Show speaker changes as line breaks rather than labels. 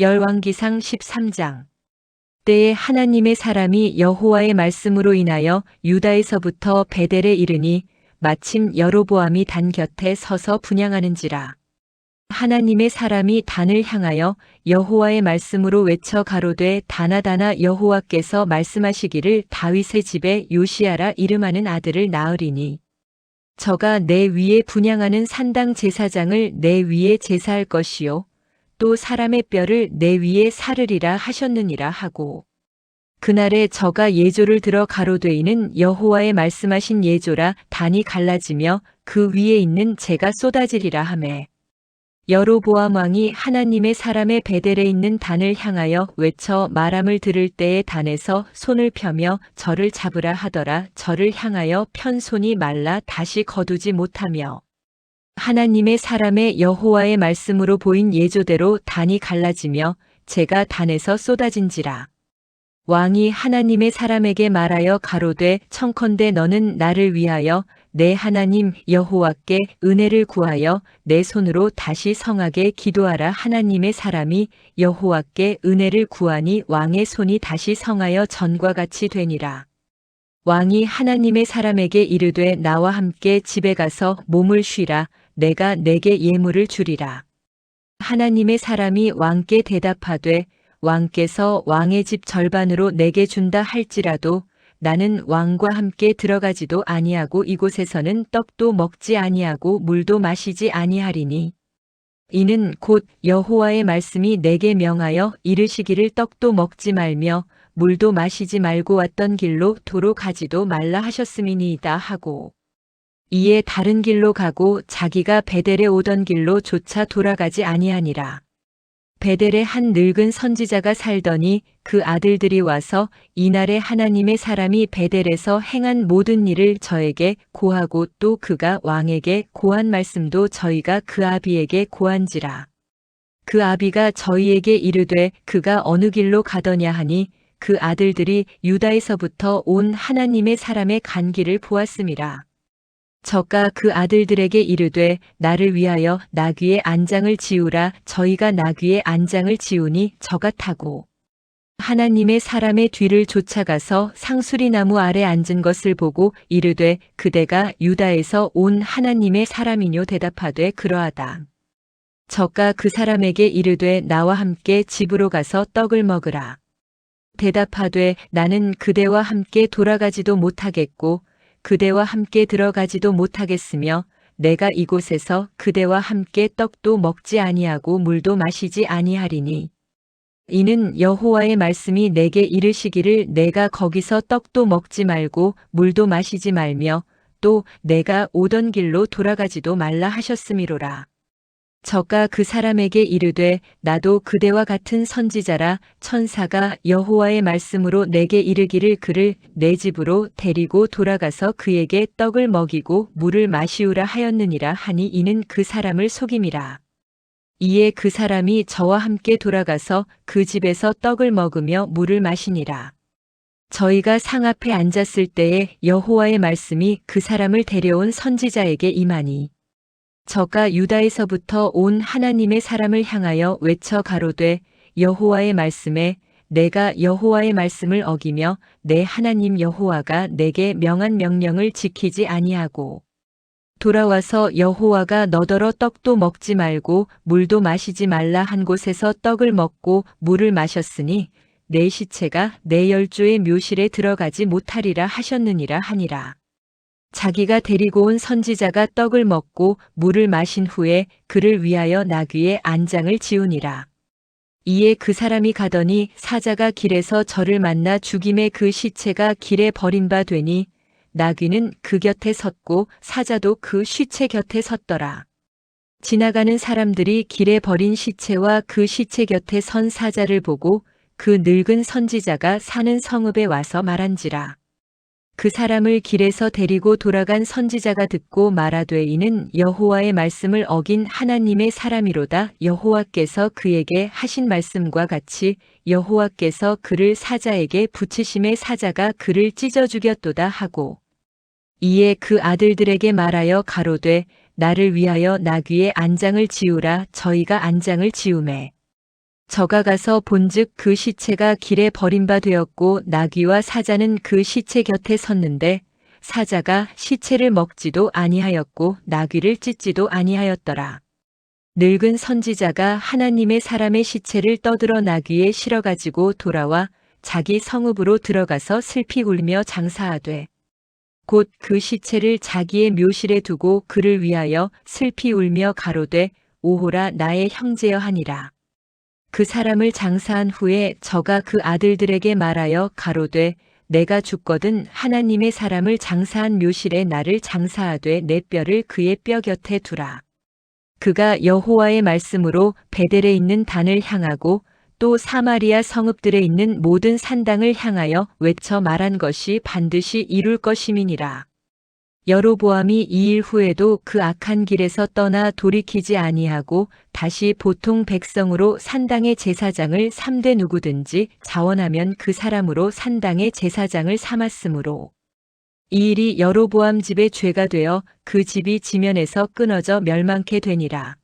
열왕기상 13장. 때에 하나님의 사람이 여호와의 말씀으로 인하여 유다에서부터 베델에 이르니 마침 여로보암이 단 곁에 서서 분양하는지라. 하나님의 사람이 단을 향하여 여호와의 말씀으로 외쳐 가로되 다나다나 여호와께서 말씀하시기를 다윗의 집에 요시아라 이름하는 아들을 낳으리니 저가 내 위에 분양하는 산당 제사장을 내 위에 제사할 것이요 또 사람의 뼈를 내 위에 사르리라 하셨느니라 하고 그날에 저가 예조를 들어 가로되 이는 여호와의 말씀하신 예조라 단이 갈라지며 그 위에 있는 재가 쏟아지리라 하매 여로보암 왕이 하나님의 사람의 베델에 있는 단을 향하여 외쳐 말함을 들을 때에 단에서 손을 펴며 저를 잡으라 하더라. 저를 향하여 편 손이 말라 다시 거두지 못하며 하나님의 사람의 여호와의 말씀으로 보인 예조대로 단이 갈라지며 제가 단에서 쏟아진지라. 왕이 하나님의 사람에게 말하여 가로되 청컨대 너는 나를 위하여 내 하나님 여호와께 은혜를 구하여 내 손으로 다시 성하게 기도하라 하나님의 사람이 여호와께 은혜를 구하니 왕의 손이 다시 성하여 전과 같이 되니라. 왕이 하나님의 사람에게 이르되 나와 함께 집에 가서 몸을 쉬라 내가 내게 예물을 주리라. 하나님의 사람이 왕께 대답하되 왕께서 왕의 집 절반으로 내게 준다 할지라도 나는 왕과 함께 들어가지도 아니하고 이곳에서는 떡도 먹지 아니하고 물도 마시지 아니하리니 이는 곧 여호와의 말씀이 내게 명하여 이르시기를 떡도 먹지 말며 물도 마시지 말고 왔던 길로 도로 가지도 말라 하셨음이니이다 하고 이에 다른 길로 가고 자기가 베델에 오던 길로 조차 돌아가지 아니하니라. 베델에 한 늙은 선지자가 살더니 그 아들들이 와서 이날에 하나님의 사람이 베델에서 행한 모든 일을 저에게 고하고 또 그가 왕에게 고한 말씀도 저희가 그 아비에게 고한지라. 그 아비가 저희에게 이르되 그가 어느 길로 가더냐 하니 그 아들들이 유다에서부터 온 하나님의 사람의 간 길을 보았음이라. 저가 그 아들들에게 이르되 나를 위하여 나귀의 안장을 지우라 저희가 나귀의 안장을 지우니 저가 타고 하나님의 사람의 뒤를 쫓아가서 상수리 나무 아래 앉은 것을 보고 이르되 그대가 유다에서 온 하나님의 사람이뇨 대답하되 그러하다. 저가 그 사람에게 이르되 나와 함께 집으로 가서 떡을 먹으라. 대답하되 나는 그대와 함께 돌아가지도 못하겠고 그대와 함께 들어가지도 못하겠으며 내가 이곳에서 그대와 함께 떡도 먹지 아니하고 물도 마시지 아니하리니 이는 여호와의 말씀이 내게 이르시기를 내가 거기서 떡도 먹지 말고 물도 마시지 말며 또 내가 오던 길로 돌아가지도 말라 하셨음이로라. 저가 그 사람에게 이르되 나도 그대와 같은 선지자라 천사가 여호와의 말씀으로 내게 이르기를 그를 내 집으로 데리고 돌아가서 그에게 떡을 먹이고 물을 마시우라 하였느니라 하니 이는 그 사람을 속임이라. 이에 그 사람이 저와 함께 돌아가서 그 집에서 떡을 먹으며 물을 마시니라. 저희가 상 앞에 앉았을 때에 여호와의 말씀이 그 사람을 데려온 선지자에게 임하니 저가 유다에서부터 온 하나님의 사람을 향하여 외쳐 가로되 여호와의 말씀에 내가 여호와의 말씀을 어기며 내 하나님 여호와가 내게 명한 명령을 지키지 아니하고 돌아와서 여호와가 너더러 떡도 먹지 말고 물도 마시지 말라 한 곳에서 떡을 먹고 물을 마셨으니 내 시체가 내 열조의 묘실에 들어가지 못하리라 하셨느니라 하니라. 자기가 데리고 온 선지자가 떡을 먹고 물을 마신 후에 그를 위하여 나귀의 안장을 지우니라. 이에 그 사람이 가더니 사자가 길에서 저를 만나 죽임의 그 시체가 길에 버린 바 되니 나귀는 그 곁에 섰고 사자도 그 시체 곁에 섰더라. 지나가는 사람들이 길에 버린 시체와 그 시체 곁에 선 사자를 보고 그 늙은 선지자가 사는 성읍에 와서 말한지라. 그 사람을 길에서 데리고 돌아간 선지자가 듣고 말하되 이는 여호와의 말씀을 어긴 하나님의 사람이로다. 여호와께서 그에게 하신 말씀과 같이 여호와께서 그를 사자에게 붙이심에 사자가 그를 찢어 죽였도다 하고 이에 그 아들들에게 말하여 가로되 나를 위하여 나귀의 안장을 지우라. 저희가 안장을 지우매 저가 가서 본즉 그 시체가 길에 버림바 되었고 나귀와 사자는 그 시체 곁에 섰는데 사자가 시체를 먹지도 아니하였고 나귀를 찢지도 아니하였더라. 늙은 선지자가 하나님의 사람의 시체를 떠들어 나귀에 실어 가지고 돌아와 자기 성읍으로 들어가서 슬피 울며 장사하되 곧 그 시체를 자기의 묘실에 두고 그를 위하여 슬피 울며 가로되 오호라 나의 형제여 하니라. 그 사람을 장사한 후에 저가 그 아들들에게 말하여 가로되 내가 죽거든 하나님의 사람을 장사한 묘실에 나를 장사하되 내 뼈를 그의 뼈 곁에 두라. 그가 여호와의 말씀으로 베델에 있는 단을 향하고 또 사마리아 성읍들에 있는 모든 산당을 향하여 외쳐 말한 것이 반드시 이룰 것임이니라. 여로보암이 이 일 후에도 그 악한 길에서 떠나 돌이키지 아니하고 다시 보통 백성으로 산당의 제사장을 삼되 누구든지 자원하면 그 사람으로 산당의 제사장을 삼았으므로 이 일이 여로보암 집의 죄가 되어 그 집이 지면에서 끊어져 멸망케 되니라.